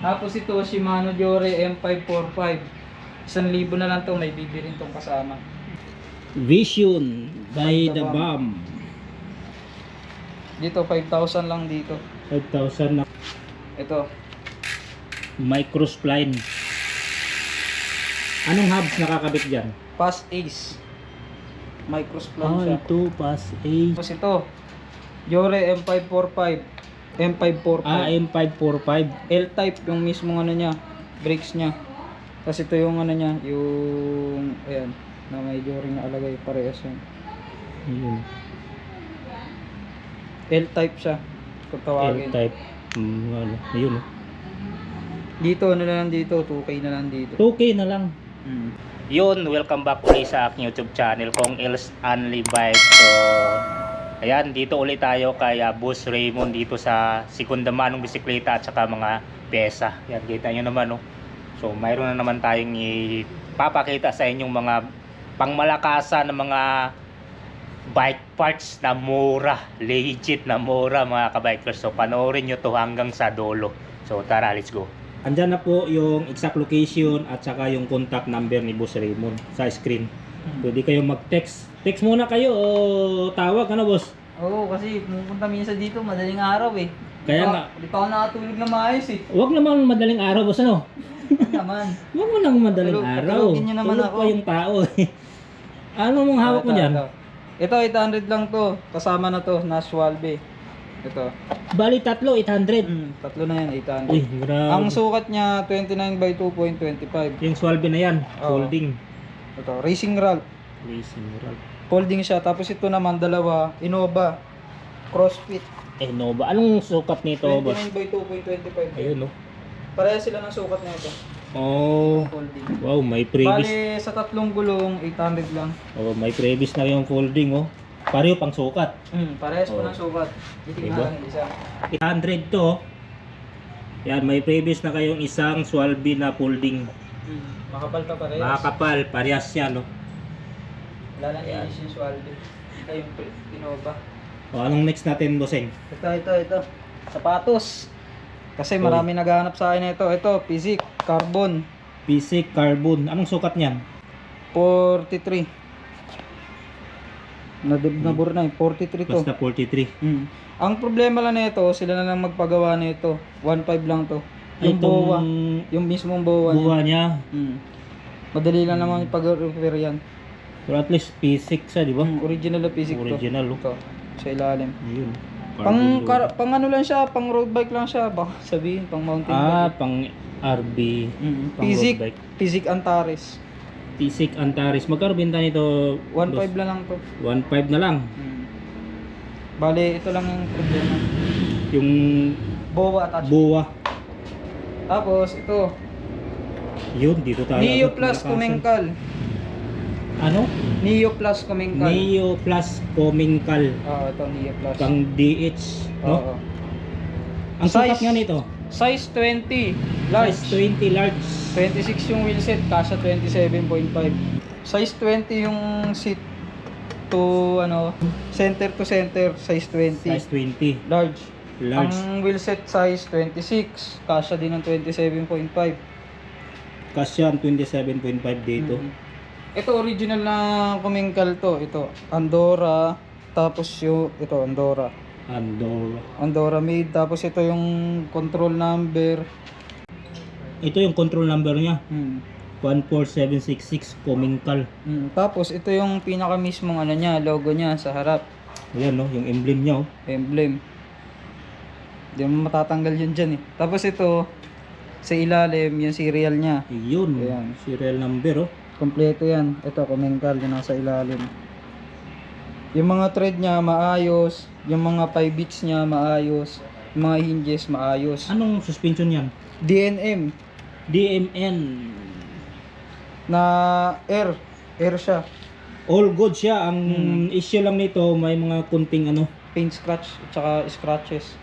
Tapos ito, Shimano Diore M545. 1,000 na lang to, may bibirin tong kasama. Vision by the the Bomb. Dito, 5,000 lang dito. 5,000 na Ito, microspline. Anong hubs nakakabit dyan? Fast Ace. Microspline Ah, siya. ito, pass A. Tapos ito, Diore M545. M545. Ah, M545. L-type yung mismong ano niya, brakes niya. Tapos ito yung ano niya, yung ayan, na may Diore na alagay parehas yun. Ayun. L-type siya. Kung tawagin. L-type. Mm, ano, ayun. oh. Dito, ano na lang dito, 2K na lang dito. 2K na lang. Mm. Yun, welcome back ulit sa aking YouTube channel kong Els Only Bike. So, ayan, dito ulit tayo kay ah, Boss Raymond dito sa Segunda Manong Bisikleta at saka mga pyesa. Yan, kita nyo naman, no? So, mayroon na naman tayong ipapakita sa inyong mga pangmalakasan ng mga bike parts na mura, legit na mura mga kabikers. So, panoorin nyo to hanggang sa dolo. So, tara, let's go. Andyan na po yung exact location at saka yung contact number ni Boss Raymond sa screen. Pwede kayong mag-text. Text muna kayo o tawag, ano boss? Oo, kasi pumunta minsan dito, madaling araw eh. Kaya nga. Di pa ako nakatulog na maayos eh. Huwag naman madaling araw, boss, ano? Ano naman. Huwag mo nang madaling Tulog- araw. tulogin niyo naman Tulog ako. pa yung tao eh. ano mong hawak mo Ito, dyan? Ito, ito 800 lang to. Kasama na to, na Schwalbe. Ito. Bali tatlo, 800. Mm, tatlo na yan, 800. Uy, grabe. Ang sukat niya 29 by 2.25. yung Swalbe na yan, Oo. folding. Ito, Racing Ralph. Racing Roll. Folding siya. Tapos ito naman, dalawa, Innova. Crossfit. Eh, no ba? Anong sukat nito, boss? 29 by 2.25. Ayun, no? Pareha sila ng sukat na ito. Oh, Folding. wow, may previous. Bale, sa tatlong gulong, 800 lang. Oh, may previous na yung folding, oh. Pareho pang sukat. Mm, parehas po Oo. ng sukat. Titingnan Diba? isa. 800 to. Yan, may previous na kayong isang Swalbe na folding. Mm, makapal pa parehas. Makakapal, parehas yan, no? Wala nang inis yung Schwalbe. Ito yung Innova. O, anong next natin, bossing? Ito, ito, ito. Sapatos. Kasi marami naghahanap sa akin ito. Ito, Physic, Carbon, Basic carbon. Anong sukat niyan? 43. Nadib na bur na eh, 43 to. Basta 43. Mm. Ang problema lang nito, sila na lang magpagawa nito. 1.5 lang to. Yung Itong bowa, yung mismong bowa niya. buwa niya. Mm. Madali lang naman ipag-repair yan. Pero at least P6 siya, di ba? Mm, original na Physic to. Original, oh. Ito, sa ilalim. Ayun. Pang, kar, pang ano lang siya, pang road bike lang siya. Baka sabihin, pang mountain Ah, bike. pang RB. Mm. pang Physic, road bike. Physic Antares. P6 Antares. Magkano binta nito? 1.5 lang lang to. 1.5 na lang. Mm. Bale, ito lang yung problema. Yung Bowa attachment. buwa. Tapos, ito. Yun, dito tayo. Neo Plus. Comengcal. Ano? Neo Plus Comengcal. Neo Plus Comingcal. Oo, ito Neo Plus. Pang DH. No? Oo. Ang sukat Size- nga nito. Size 20. Large. Size 20 large. 26 yung wheelset, kasha 27.5. Size 20 yung seat to ano, center to center, size 20. Size 20. Large. Large. Ang wheelset size 26, kasha din ng 27.5. Kasya ang 27.5 dito. Mhm. Ito original na Comengcal to, ito Andorra, tapos yung ito Andorra. Andorra. Andorra made, tapos ito yung control number. Ito yung control number niya. Hmm. 14766 Comingcal. Hmm. Tapos ito yung pinaka mismong ano niya, logo niya sa harap, Ayan no, yung emblem niya oh. emblem. Hindi mo matatanggal yun dyan eh. Tapos ito, sa ilalim, yung serial niya. Yun. Ayan. Serial number oh. Kompleto yan. Ito, Comengcal, yung nasa ilalim. Yung mga thread niya, maayos. Yung mga 5 bits niya, maayos. Yung mga hinges, maayos. Anong suspension yan? DNM, DMN. na air. Air siya. All good siya. Ang Hmm. issue lang nito, may mga kunting ano. Paint scratch, at saka scratches.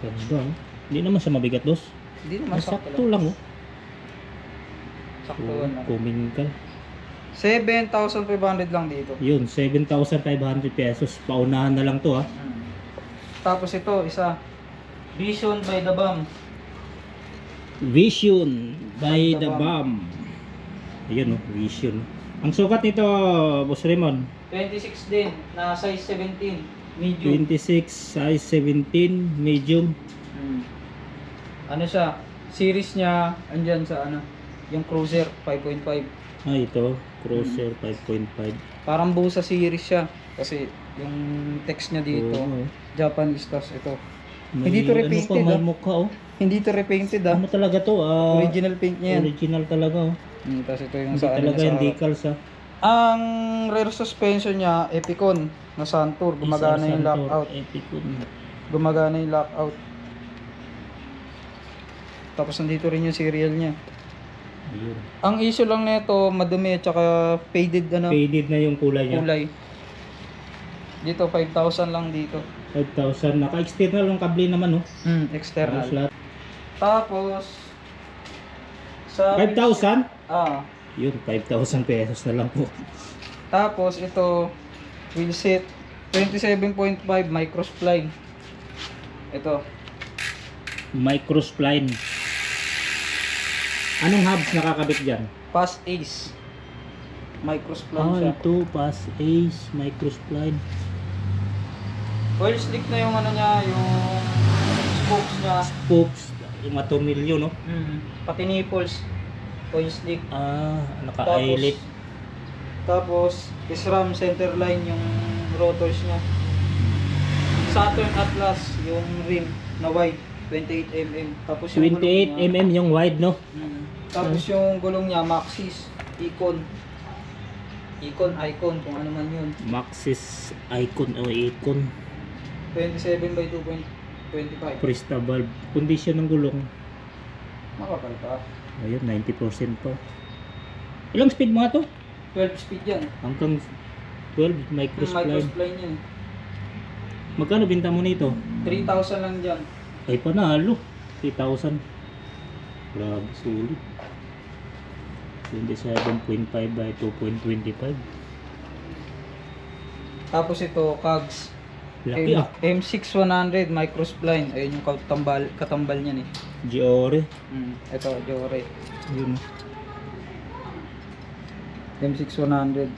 Ganda oh. Hindi naman siya mabigat dos. Hindi naman sakto Sakto lang. oh. Sakto lang. Comingcal. 7,500 lang dito. Yun, 7,500 pesos. Paunahan na lang to ah. Hmm. Tapos ito, isa. Vision by the Bomb. Vision by the the Bomb. Ayun oh, Vision. Ang sukat nito, Boss Raymond, 26 din, na size 17. Medium. 26 size 17 medium. Hmm. Ano siya? Series niya, andyan sa ano, yung Cruiser 5.5. Ah, ito, Cruiser 5.5. Parang buo sa series siya. Kasi yung text niya dito, Oo. Japanese tas ito. May Hindi to ano repainted, pa, may ah. mukha oh. Hindi to repainted ah. Ano talaga to? Ah, Original paint niya yan. Original talaga oh. Hmm, tas ito yung Hindi sa ano talaga yung decals ah. Ang rear suspension niya, Epicon na Santur. Gumagana yung lockout. Epicon. Gumagana yung lockout. Tapos nandito rin yung serial niya. Ayun. Ang issue lang nito, madumi at saka faded ano, Faded na yung kulay niya. kulay. Dito 5,000 lang dito. 5,000. Naka-external yung kable naman oh. Hmm, external. Lahat. Tapos sa 5,000? Ah. Yun, 5,000 pesos na lang po. Tapos ito wheel set 27.5 microspline. Ito. Microspline. Anong hubs nakakabit dyan? Fast Ace. Microspline Ah, siya. ito, Pass Ace, Microspline. Oil slick na yung ano niya, yung spokes niya. Spokes, yung matumilyo, no? Mm. Pati nipples. Oil slick. Ah, naka-eyelet. Tapos, SRAM center line yung rotors niya. Saturn Atlas, yung rim na wide, 28mm. Tapos yung 28 gulong niya- mm yung wide, no? Mm. Tapos yung gulong niya, Maxis, Icon. Icon, Icon, kung ano man yun. Maxis icon o icon. 27 by 2.25. Presta valve. Condition ng gulong. Makapal pa. Ayun, 90% pa. Ilang speed mga to? 12 speed yan. Hanggang 12 Yung microspline. microspline yan. Magkano binta mo nito? 3,000 lang dyan. Ay panalo. 3,000. Grabe, sulit. 27.5 by 2.25. Tapos ito, Cogs. Laki ah. M6100 microspline. Ayun yung katambal, katambal niyan eh. Giore. Mm, ito, Jore. Yun. M6100.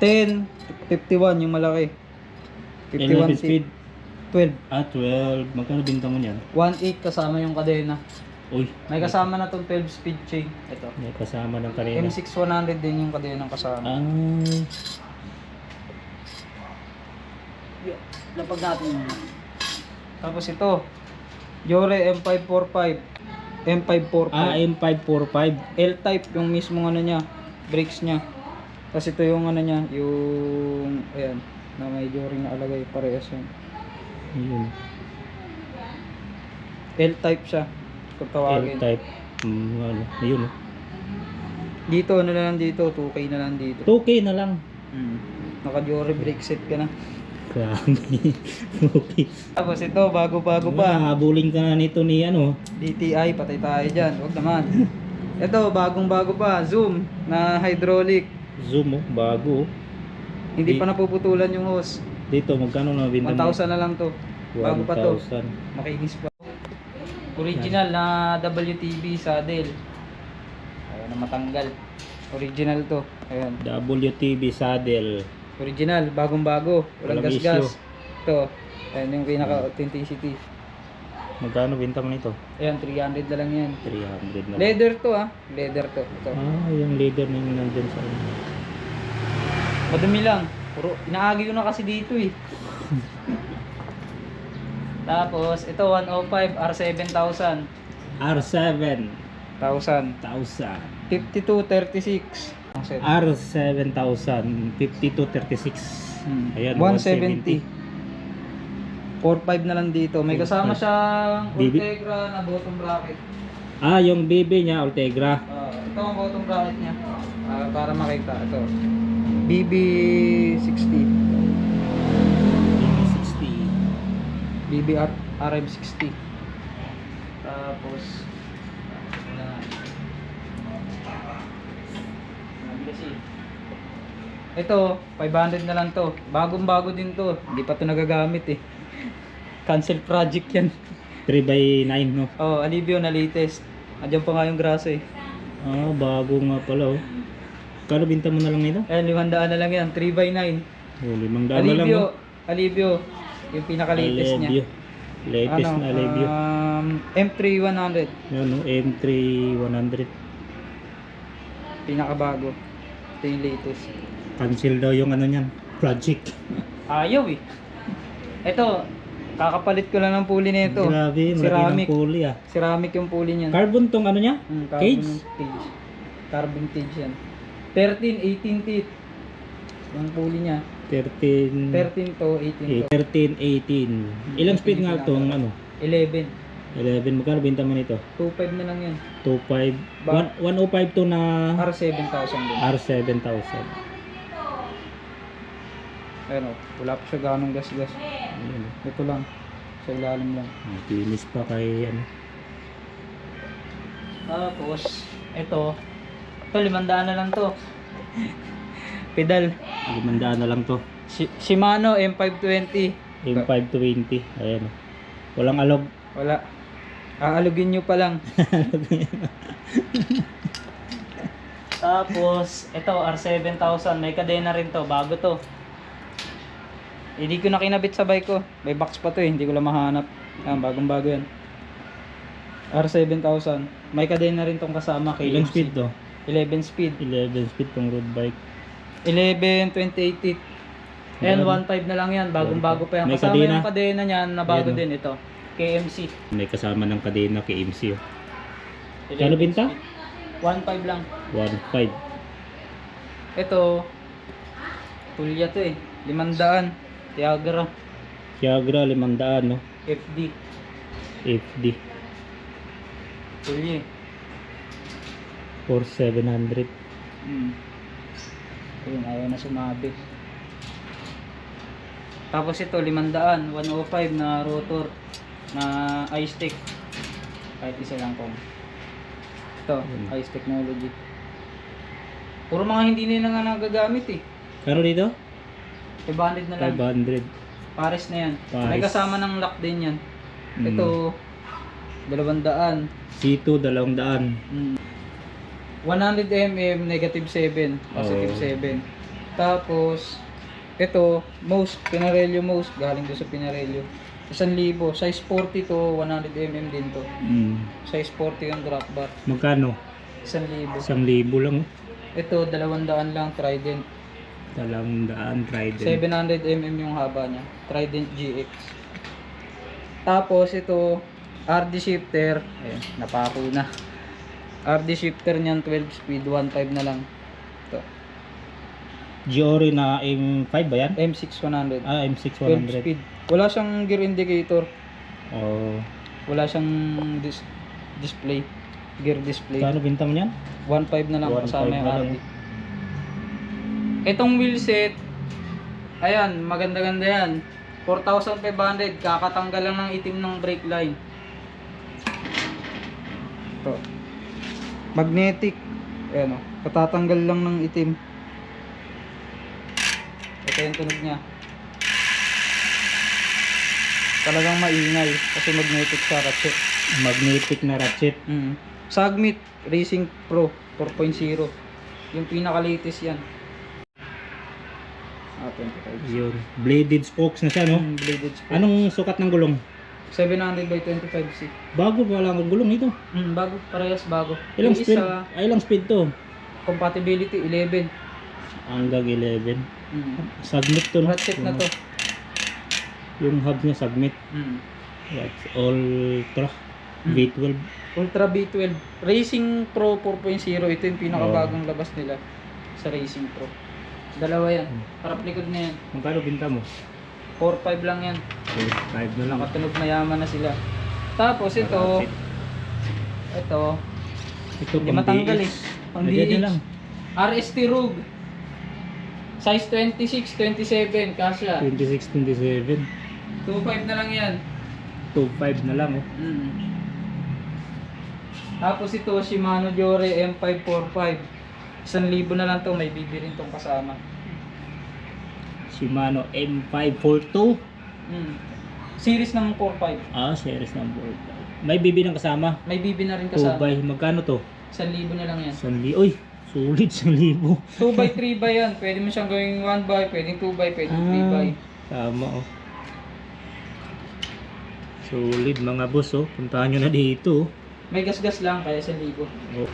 10, 51 yung malaki. 51 11 speed. 12. Ah, 12. Magkano binta mo niyan? 1.8 kasama yung kadena. Uy. May kasama na tong 12 speed chain. Ito. May kasama ng kanina. M6100 din yung kadena kasama. Ah, Lapag natin. Tapos ito. Jore M545. M545. ah, M545. L-type yung mismong ano niya, brakes niya. Tapos ito yung ano niya, yung ayan, na may joring na alagay parehas yun. Yun. L-type siya. Kung tawagin. L-type. Mm, ano, yun. oh. Dito ano na lang dito, 2K na lang dito. 2K na lang. Hmm. Naka-jore brake set ka na. Grabe. okay. Tapos ito, bago-bago pa. Habulin ka na nito ni ano. DTI, patay tayo dyan. Huwag naman. ito, bagong-bago pa. Zoom na hydraulic. Zoom oh, bago. oh. Hindi Di- pa napuputulan yung hose. Dito, magkano na binta mo? 1,000 na lang to. Bago pa to. 1,000. Makinis pa. Original na WTB saddle. Ayaw na matanggal. Original to. Ayan. WTB saddle. Original, bagong-bago. Walang Walang gas-gas. Ito. Ayan yung pinaka-authenticity. Magkano binta mo nito? Ayan, 300 na lang yan. 300 na lang. Leather to ah. Leather to. Ito. Ah, yung leader na yung nandyan sa ano. Madumi lang. Puro, inaagi ko na kasi dito eh. Tapos, ito 105 R7000. R7. 1000. 1000. 5236. Ang set. R7000. 5236. Hmm. Ayan, 170. 4.5 na lang dito. May kasama 4.5. siyang Ultegra na bottom bracket. Ah, yung BB niya, Ultegra. Ah, ito ang bottom bracket niya. Ah, para makita. Ito. BB60. 60. BB R- RM60. Tapos, kasi, ito, 500 na lang to. Bagong bago din to. Hindi pa to nagagamit eh. Cancel project yan. 3x9 no? Oh, Alivio na latest. Andiyan pa nga yung graso eh. Ah, bago nga pala oh. Kano binta mo na lang nito? Ayan, limandaan na lang yan. 3x9. Oh, limang daan na lang Alivio. oh. Alivio. Yung pinaka-latest niya. Alevio. Latest na Alevio. Um, M3100. Yan no, M3 100. Pinakabago. Ito yung latest. Cancel daw yung ano niyan, project. Ayaw eh. Ito, kakapalit ko lang ng pulley nito. Grabe, Ceramic. pulley ah. Ceramic yung pulley niyan. Carbon tong ano niya? Hmm, carbon Cage? cage. Carbon cage yan. 13, 18 teeth. Yung pulley niya. 13, 13 to 18 to. 13, 18. Ilang speed nga tong ano? 11. 11. Magkano binta mo nito? 2.5 na lang yan. 25. Ba- One- 105 to na R7,000 din. R7000. Ayun o, wala pa siya ganong gas-gas. Ayun. Ito lang. Sa ilalim lang. Ah, Linis pa kay ano. Tapos, ito. Ito, limandaan na lang to. Pedal. Limandaan na lang to. Shi- Shimano M520. M520. Ayan. oh. Walang alog. Wala. Aalugin nyo pa lang. Tapos, ito, R7000. May kadena rin to. Bago to. Hindi ko na kinabit sa bike ko. May box pa to eh. Hindi ko lang mahanap. Yan, bagong bago yan. R7000. May kadena rin tong kasama. kay Ilang speed to? 11 speed. 11 speed tong road bike. 11, 28 teeth. And 1.5 na lang yan. Bagong bago pa yan. May Kasama kadena? yung kadena niyan na bago Ayan, oh. din ito. KMC. May kasama ng kadena kay MC. oh. 11 Kano binta? speed. 1.5 lang. 1.5. Ito, tulya to eh. Limandaan. Tiagra. Kiagra 500 no. FD. FD Tulya eh. for 700. Hmm. Ayun, ayaw na sumabi. Tapos ito, limandaan. 105 na rotor. Na ice stick. Kahit isa lang kung. Ito, Hmm. ice technology. Puro mga hindi nila nga nagagamit eh. Kano dito? 500 na lang. 500. Pares na yan. May Pares. kasama ng lock din yan. Mm. Ito, 200. C2 200. Mm. 100 mm, negative 7, positive Oo. 7. Tapos, ito, most, Pinarello most, galing doon sa Pinarello. 1,000, size 40 to 100 mm din to. Mm. Size 40 yung drop bar. Magkano? 1,000. 1,000 lang. oh. Ito, 200 lang Trident. 200 Trident. 700 mm yung haba niya. Trident GX. Tapos ito, RD shifter. Ayan, napako na. RD shifter niyan 12 speed, 1.5 na lang. Ito. Giori na M5 ba yan? M6 100. Ah, M6 12 100. speed. Wala siyang gear indicator. Oh. Wala siyang dis- display. Gear display. Kano binta mo yan? 1.5 na lang 1.5 kasama yung. RD. Itong wheel set, ayan, maganda-ganda yan. 4,500, kakatanggal lang ng itim ng brake line. Ito. Magnetic. Ayan o, katatanggal lang ng itim. Ito yung tunog niya. Talagang maingay kasi magnetic sa ratchet. Magnetic na ratchet. Mm. Sagmit Racing Pro 4.0. Yung pinaka-latest yan. Ah, 25. Yun. Bladed spokes na siya, no? Mm, bladed spokes. Anong sukat ng gulong? 700 by 25C. Bago pa lang ang gulong ito. Mm, bago, parehas bago. Ilang Yung speed? isa, Ay, ilang speed to? compatibility 11. Hanggang 11. Mm. Submit to, no? Ratchet na to. Yung hub niya, submit. Mm. That's ultra. Mm. V12. Ultra B12. Racing Pro 4.0. Ito yung pinakabagong labas nila sa Racing Pro. Dalawa yan. Harap likod na yan. Magkano binta mo? 4.5 lang yan. 5 na lang. Nakatunog mayaman na sila. Tapos ito, Ratchet. ito, Ito hindi matanggal eh. Pang DX. lang. RST Rug. Size 26, 27, kasya. 26, 27. 2.5 na lang yan. 2.5 na lang, oh. Mm. Tapos ito, Shimano Jore M545. 1,000 na lang to, may bibi rin tong kasama. Shimano M542. Mm. Series ng 4.5. Ah, series number. May bibi ng kasama. May BB na rin 2 kasama. by, magkano to? 1,000 na lang yan. 1,000. Uy, sulit 1,000. 2 by 3 by yan. Pwede mo siyang gawing 1 by, pwedeng 2 by, pwedeng 3 by. Tama oh. Solid mga boss oh. Puntahan nyo na dito. oh. May gas-gas lang kaya 1,000. Oh.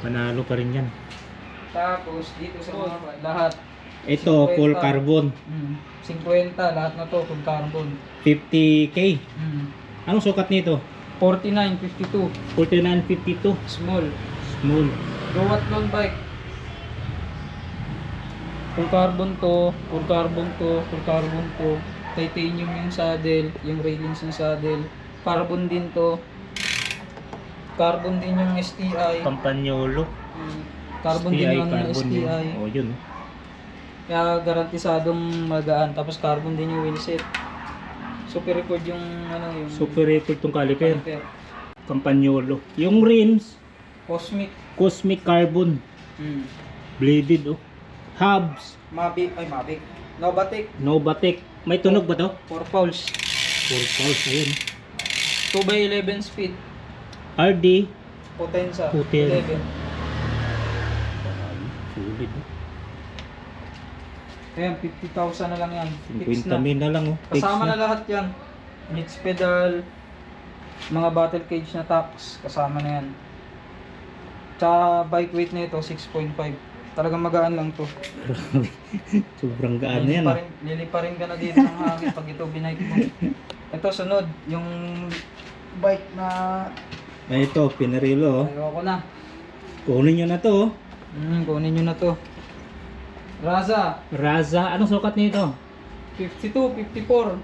Manalo pa rin yan. Tapos dito sa mga lahat. Ito, 50. full carbon. Mm, 50 lahat na to full carbon. 50k. Mm. Anong sukat nito? 49, 52, 4952. small. Small. Gawat long bike. Full carbon to, full carbon to, full carbon to. Titanium yung saddle, yung railings ng saddle. Carbon din to. Carbon din yung STI. Campagnolo. Mm, Carbon din yung ano, carbon STI. din. Oh, yun. Kaya garantisadong magaan. Tapos carbon din yung wheelset. Super record yung ano yung Super record tong caliper. caliper. Campagnolo. Yung rims, Cosmic. Cosmic Carbon. Mm. Bladed oh. Hubs, Mavic. Ay, Mavic. Novatic. Novatec. May tunog ba to? 4 pulse. 4 pulse, ayun. 2 by 11 speed. RD, Potenza. Putin. 11. Oh. Ayan, 50,000 na lang yan. Fix 50 na. min na lang oh. Fix Kasama na. na lahat yan. Nits pedal, mga battle cage na tax, kasama na yan. Tsaka bike weight na ito, 6.5. Talagang magaan lang to. Sobrang gaan na yan Lilipa ah. rin, lilipa rin ka na dito ng hangin pag ito binike mo. Ito sunod, yung bike na Ay, ito, pinarilo oh. ayoko na. Kunin nyo na to oh. Hmm, kunin nyo na to. Raza, Raza, anong sukat nito? 52, 54.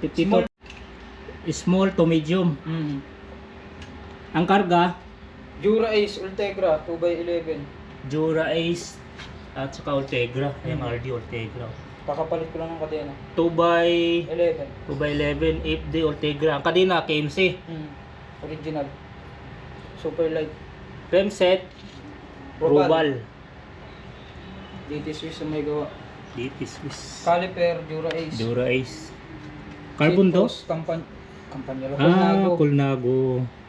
52. Small. Small to medium. Hmm. Ang karga, Jura Ace Ultegra 2x11. Jura Ace at saka Ultegra. Yung Hmm. RD Ultegra. Kakapalit ko lang ng kadena. 2 by 11. 2 by 11 8D Ultegra. Ang kadena KMC. Hmm. Original. Super light. Frame set Robal. DT Swiss ang may gawa. DT Swiss. Caliper, Jura Ace. Dura Ace. Carbon to? Kampan Kampanya Ah, Colnago. Colnago.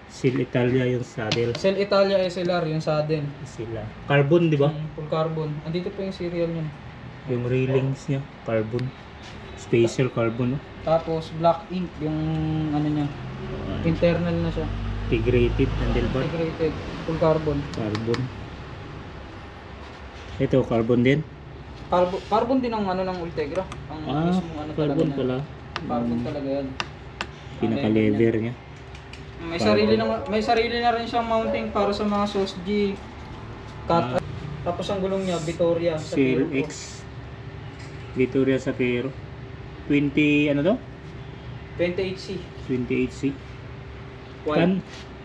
Seal Italia yung saddle. Cell Italia SLR yung saddle. Sila. Carbon, di ba? Hmm, full carbon. Andito po yung serial niya. Yung railings niya. Carbon. Special carbon. No? Tapos black ink yung ano niya. Internal na siya. Integrated handlebar. Integrated. Full carbon. Carbon. Ito, carbon din. Carbon, carbon din ang ano ng Ultegra. Ang Ah, mismong ano carbon talaga pala. Carbon talaga yan. Pinaka-lever niya. May sarili na may sarili na rin siyang mounting para sa mga SOS G cut. Ah. Tapos ang gulong niya Vittoria sa Seal X. Victoria Sapiro. 20, ano to? 28C. 28C. White. Kan,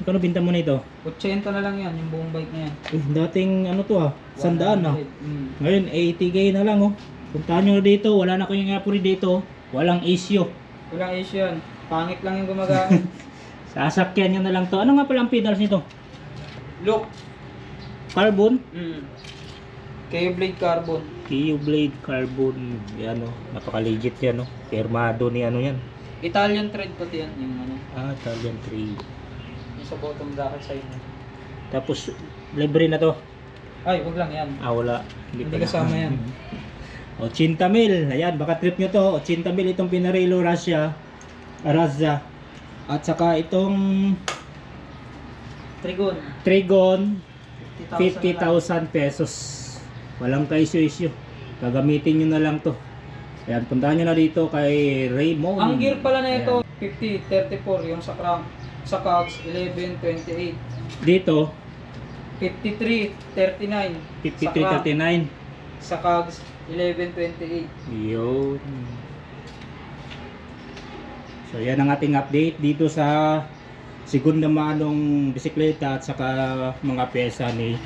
kano binta mo na ito? 80 na lang yan yung buong bike na yan. Eh, dating ano to ah, sandaan. 100. Mm. Ngayon, 80k na lang oh. Puntahan nyo na dito, wala na kayong apuri dito. Walang issue. Walang issue yan. Pangit lang yung gumagamit. Sasakyan nyo na lang to. Ano nga pala ang pedals nito? Look. Carbon? Mm. KO Blade Carbon. KU Blade Carbon. Yan oh. Napaka-legit yan oh. Firmado ni ano yan. Italian thread pati yan. Yung ano. Ah, Italian 3. Yung sa bottom bracket side. Tapos, libre na to. Ay, wag lang yan. Ah, wala. Hindi pala. kasama yan. 80 mil. Ayan, baka trip nyo to. 80 mil itong Pinarello Russia. Razza. At saka itong Trigon. Trigon 50,000 na lang. 50,000 pesos. Walang ka-issue-issue. Gagamitin nyo na lang to. Ayan, puntahan nyo na dito kay Raymond. Ang gear pala na ito, Ayan. 50, 34, yung sa crank. Sa cogs, 11, 28. Dito, 53, 39. Sa crank. 5339. Sa cogs, 11, 28. Yun. So yan ang ating update dito sa segunda manong bisikleta at saka mga pyesa ni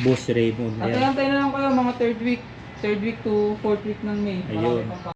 Boss Raymond. Ayan. Antay-antay na lang kayo mga third week. Third week to fourth week ng May. Ayun.